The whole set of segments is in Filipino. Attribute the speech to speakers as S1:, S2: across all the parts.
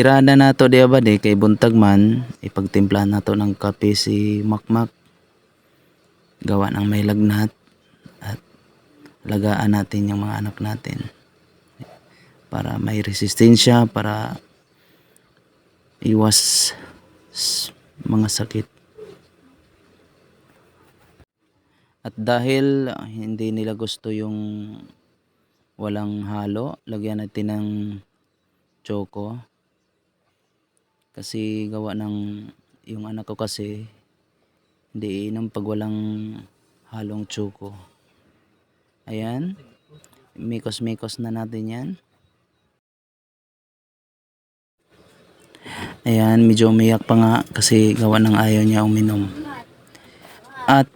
S1: tirada nato di ba di? Kay buntag man ipagtimplahan nato ng kape si Makmak. Gawa ng may lagnat at lagaan natin yung mga anak natin. Para may resistensya para iwas mga sakit. At dahil ah, hindi nila gusto yung walang halo lagyan natin ng choco kasi gawa ng yung anak ko kasi hindi iinom pag walang halong choco ayan. Mikos mikos na natin yan. Ayan medyo umiyak pa nga kasi gawa ng ayaw niya uminom. At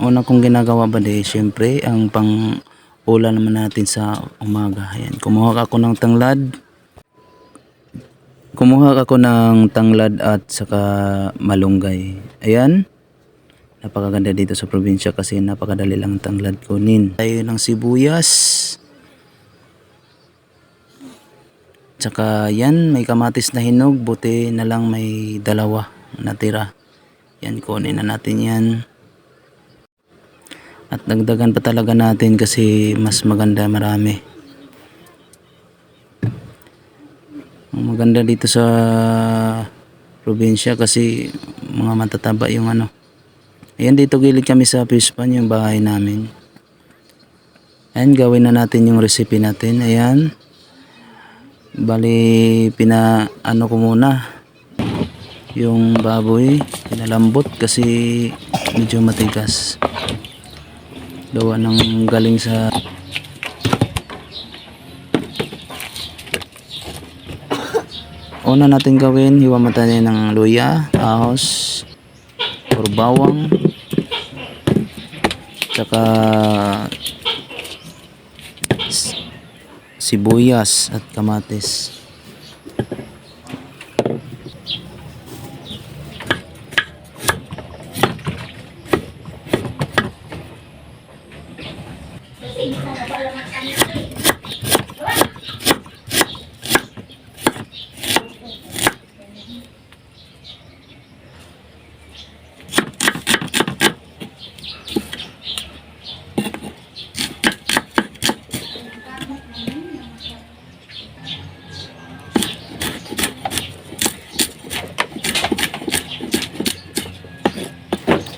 S1: una kong ginagawa ba di syempre ang pang ulan naman natin sa umaga. Ayan kumuha ako ng tanglad Kumuha ako ng tanglad at saka malunggay. Ayan. Napakaganda dito sa probinsya kasi napakadali lang ang tanglad kunin. Tayo ng sibuyas. Tsaka yan, may kamatis na hinog. Buti na lang may dalawa natira. Yan, kunin na natin yan. At dagdagan pa talaga natin kasi mas maganda marami. Maganda dito sa probinsya kasi mga matataba yung ano. Ayan dito gilid kami sa Pispan yung bahay namin. Ayan gawin na natin yung recipe natin. Ayan. Bali pina ano ko muna yung baboy pinalambot kasi medyo matigas. Gawa ng galing sa Una natin gawin, hiwa tayo ng luya, ahos, or bawang, tsaka sibuyas at kamatis.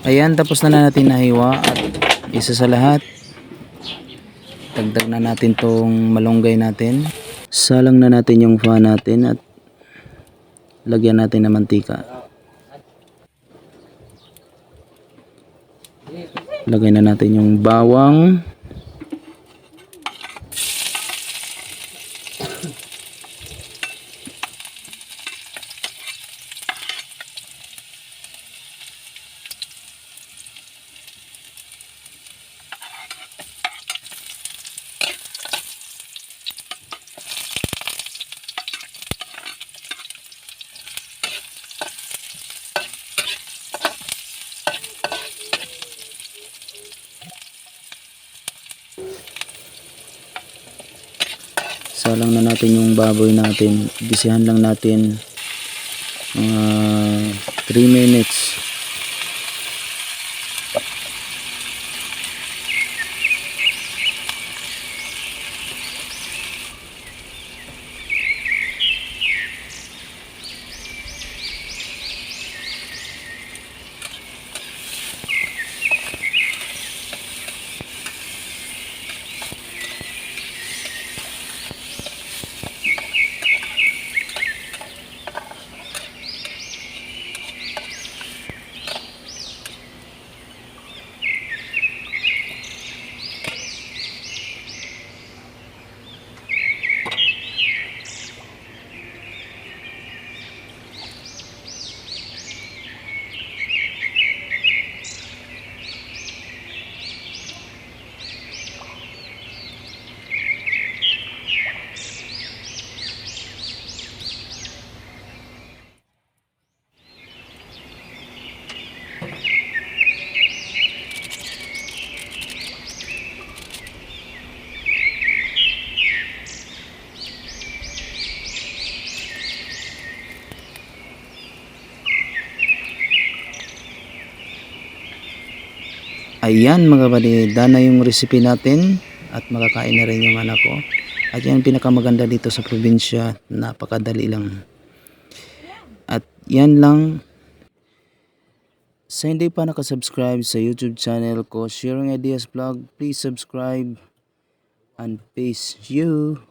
S1: Ayan, tapos na, na natin nahiwa at isa sa lahat, dagdag na natin tong malunggay natin. Salang na natin yung fa natin at lagyan natin ng mantika. Lagay na natin yung bawang. Salang na natin yung baboy natin. Gisihan lang natin mga 3 minutes. Ayan mga buddy, dana yung recipe natin at makakain na rin yung anak ko. At yan pinakamaganda dito sa probinsya, napakadali lang. At yan lang. Sa hindi pa nakasubscribe sa YouTube channel ko, Sharing Ideas Vlog, please subscribe and peace you.